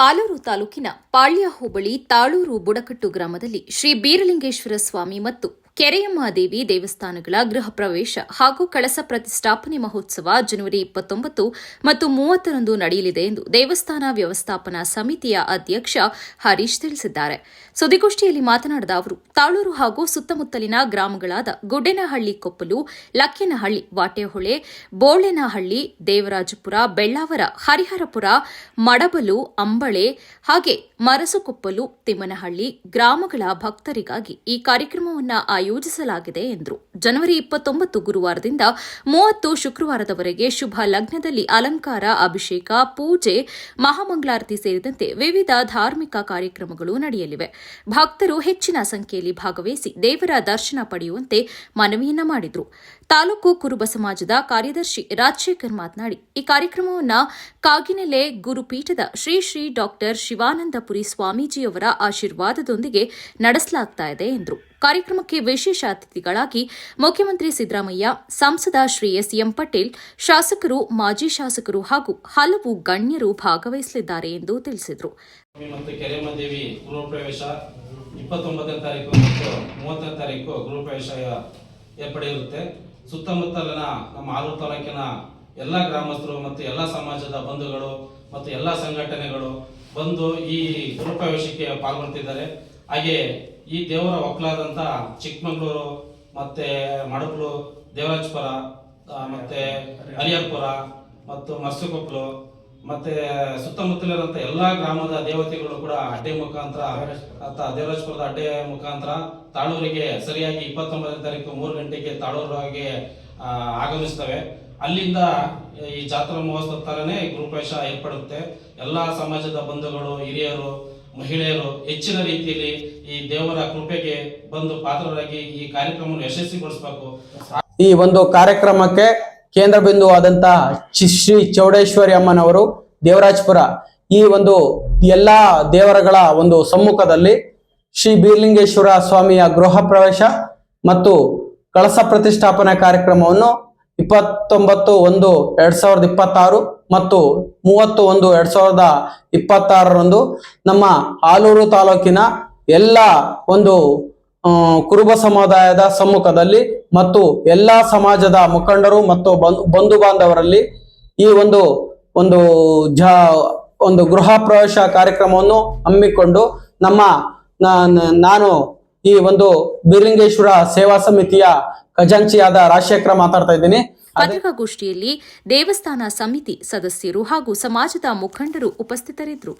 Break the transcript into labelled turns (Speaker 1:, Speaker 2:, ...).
Speaker 1: ಆಲೂರು ತಾಲೂಕಿನ ಪಾಳ್ಯ ಹೋಬಳಿ ತಾಳೂರು ಬುಡಕಟ್ಟು ಗ್ರಾಮದಲ್ಲಿ ಶ್ರೀ ಬೀರಲಿಂಗೇಶ್ವರ ಸ್ವಾಮಿ ಮತ್ತು ಕೆರೆಯಮ್ಮ ದೇವಿ ದೇವಸ್ಥಾನಗಳ ಗೃಹ ಪ್ರವೇಶ ಹಾಗೂ ಕಳಸ ಪ್ರತಿಷ್ಠಾಪನೆ ಮಹೋತ್ಸವ ಜನವರಿ ಇಪ್ಪತ್ತೊಂಬತ್ತು ಮತ್ತು ಮೂವತ್ತರಂದು ನಡೆಯಲಿದೆ ಎಂದು ದೇವಸ್ಥಾನ ವ್ಯವಸ್ಥಾಪನಾ ಸಮಿತಿಯ ಅಧ್ಯಕ್ಷ ಹರೀಶ್ ತಿಳಿಸಿದ್ದಾರೆ. ಸುದ್ದಿಗೋಷ್ಠಿಯಲ್ಲಿ ಮಾತನಾಡಿದ ಅವರು, ತಾಳೂರು ಹಾಗೂ ಸುತ್ತಮುತ್ತಲಿನ ಗ್ರಾಮಗಳಾದ ಗುಡ್ಡೆನಹಳ್ಳಿ ಕೊಪ್ಪಲು, ಲಕ್ಕೇನಹಳ್ಳಿ ವಾಟೆಹೊಳೆ, ಬೋಳೆನಹಳ್ಳಿ, ದೇವರಾಜಪುರ, ಬೆಳ್ಳಾವರ, ಹರಿಹರಪುರ, ಮಡಬಲು, ಅಂಬಳೆ ಹಾಗೆ ಮರಸುಕೊಪ್ಪಲು, ತಿಮ್ಮನಹಳ್ಳಿ ಗ್ರಾಮಗಳ ಭಕ್ತರಿಗಾಗಿ ಈ ಕಾರ್ಯಕ್ರಮವನ್ನು ಆಯೋಜಿಸಲಾಗಿದೆ ಎಂದರು. ಜನವರಿ ಇಪ್ಪತ್ತೊಂಬತ್ತು ಗುರುವಾರದಿಂದ ಮೂವತ್ತು ಶುಕ್ರವಾರದವರೆಗೆ ಶುಭ ಲಗ್ನದಲ್ಲಿ ಅಲಂಕಾರ, ಅಭಿಷೇಕ, ಪೂಜೆ, ಮಹಾಮಂಗಳಾರತಿ ಸೇರಿದಂತೆ ವಿವಿಧ ಧಾರ್ಮಿಕ ಕಾರ್ಯಕ್ರಮಗಳು ನಡೆಯಲಿವೆ. ಭಕ್ತರು ಹೆಚ್ಚಿನ ಸಂಖ್ಯೆಯಲ್ಲಿ ಭಾಗವಹಿಸಿ ದೇವರ ದರ್ಶನ ಪಡೆಯುವಂತೆ ಮನವಿಯನ್ನ ಮಾಡಿದರು. ತಾಲೂಕು ಕುರುಬ ಸಮಾಜದ ಕಾರ್ಯದರ್ಶಿ ರಾಜಶೇಖರ್ ಮಾತನಾಡಿ, ಈ ಕಾರ್ಯಕ್ರಮವನ್ನು ಕಾಗಿನೆಲೆ ಗುರುಪೀಠದ ಶ್ರೀ ಶ್ರೀ ಡಾಕ್ಟರ್ ಶಿವಾನಂದಪುರಿ ಸ್ವಾಮೀಜಿಯವರ ಆಶೀರ್ವಾದದೊಂದಿಗೆ ನಡೆಸಲಾಗ್ತಾ ಇದೆ ಎಂದರು. ಕಾರ್ಯಕ್ರಮಕ್ಕೆ ವಿಶೇಷ ಅತಿಥಿಗಳಾಗಿ ಮುಖ್ಯಮಂತ್ರಿ ಸಿದ್ದರಾಮಯ್ಯ, ಸಂಸದ ಶ್ರೀ ಎಸ್ ಎಂ ಪಟೇಲ್, ಶಾಸಕರು, ಮಾಜಿ ಶಾಸಕರು ಹಾಗೂ ಹಲವು ಗಣ್ಯರು ಭಾಗವಹಿಸಲಿದ್ದಾರೆ ಎಂದು ತಿಳಿಸಿದರು.
Speaker 2: ಏರ್ಪಡೆ ಸುತ್ತಮುತ್ತಲಿನ ನಮ್ಮ ಆಲೂರು ತಾಲೂಕಿನ ಎಲ್ಲ ಗ್ರಾಮಸ್ಥರು ಮತ್ತು ಎಲ್ಲ ಸಮಾಜದ ಬಂಧುಗಳು ಮತ್ತು ಎಲ್ಲ ಸಂಘಟನೆಗಳು ಬಂದು ಈ ಗೃಹ ಪ್ರವೇಶಕ್ಕೆ ಪಾಲ್ಗೊಳ್ತಿದ್ದಾರೆ. ಹಾಗೆ ಈ ದೇವರ ಒಕ್ಕಲಾದಂಥ ಚಿಕ್ಕಮಗಳೂರು ಮತ್ತು ಮಡಕಲು ದೇವರಾಜಪುರ ಮತ್ತು ಮತ್ತೆ ಹರಿಹರ್ಪುರ ಮತ್ತು ಮರ್ಸುಕೊಪ್ಪಲು ಮತ್ತೆ ಸುತ್ತಮುತ್ತಲಿರುವಂತ ಎಲ್ಲಾ ಗ್ರಾಮದ ದೇವತೆಗಳು ಕೂಡ ಅಡ್ಡೆ ಮುಖಾಂತರ ದೇವರಾಜಪುರದ ಅಡ್ಡೆ ಮುಖಾಂತರ ತಾಳೂರಿಗೆ ಸರಿಯಾಗಿ ಇಪ್ಪತ್ತೊಂಬತ್ತನೇ ತಾರೀಕು ಮೂರು ಗಂಟೆಗೆ ತಾಳೂರಿಗೆ ಆಗಮಿಸ್ತವೆ. ಅಲ್ಲಿಂದ ಈ ಜಾತ್ರಾ ಮಹೋತ್ಸವ ತರನೇ ಈ ಗೃಹಪ್ರವೇಶ ಏರ್ಪಡುತ್ತೆ. ಎಲ್ಲಾ ಸಮಾಜದ ಬಂಧುಗಳು, ಹಿರಿಯರು, ಮಹಿಳೆಯರು ಹೆಚ್ಚಿನ ರೀತಿಯಲ್ಲಿ ಈ ದೇವರ ಕೃಪೆಗೆ ಬಂದು ಪಾತ್ರರಾಗಿ ಈ ಕಾರ್ಯಕ್ರಮವನ್ನು ಯಶಸ್ವಿಗೊಳಿಸಬೇಕು.
Speaker 3: ಈ ಒಂದು ಕಾರ್ಯಕ್ರಮಕ್ಕೆ ಕೇಂದ್ರ ಬಿಂದು ಆದಂತಹ ಚಿ- ಶ್ರೀ ಚೌಡೇಶ್ವರಿ ಅಮ್ಮನವರು ದೇವರಾಜ್ಪುರ ಈ ಒಂದು ಎಲ್ಲಾ ದೇವರಗಳ ಒಂದು ಸಮ್ಮುಖದಲ್ಲಿ ಶ್ರೀ ಬೀರ್ಲಿಂಗೇಶ್ವರ ಸ್ವಾಮಿಯ ಗೃಹ ಪ್ರವೇಶ ಮತ್ತು ಕಳಸ ಪ್ರತಿಷ್ಠಾಪನೆ ಕಾರ್ಯಕ್ರಮವನ್ನು ಇಪ್ಪತ್ತೊಂಬತ್ತು ಒಂದು ಎರಡ್ ಸಾವಿರದ ಇಪ್ಪತ್ತಾರು ಮತ್ತು ಮೂವತ್ತು ಒಂದು ಎರಡ್ ಸಾವಿರದ ಇಪ್ಪತ್ತಾರರಂದು ನಮ್ಮ ಆಲೂರು ತಾಲೂಕಿನ ಎಲ್ಲ ಒಂದು ಕುರುಬ ಸಮುದಾಯದ ಸಮ್ಮುಖದಲ್ಲಿ ಮತ್ತು ಎಲ್ಲಾ ಸಮಾಜದ ಮುಖಂಡರು ಮತ್ತು ಬಂಧು ಬಂಧು ಬಾಂಧವರಲ್ಲಿ ಈ ಒಂದು ಒಂದು ಜ, ಒಂದು ಗೃಹ ಪ್ರವೇಶ ಕಾರ್ಯಕ್ರಮವನ್ನು ಹಮ್ಮಿಕೊಂಡು ನಮ್ಮ ನಾನು ಈ ಒಂದು ಬೀರಿಂಗೇಶ್ವರ ಸೇವಾ ಸಮಿತಿಯ ಖಜಾಂಚಿಯಾದ ರಾಜಶೇಖರ ಮಾತಾಡ್ತಾ ಇದ್ದೀನಿ.
Speaker 1: ಪತ್ರಿಕಾಗೋಷ್ಠಿಯಲ್ಲಿ ದೇವಸ್ಥಾನ ಸಮಿತಿ ಸದಸ್ಯರು ಹಾಗೂ ಸಮಾಜದ ಮುಖಂಡರು ಉಪಸ್ಥಿತರಿದ್ದರು.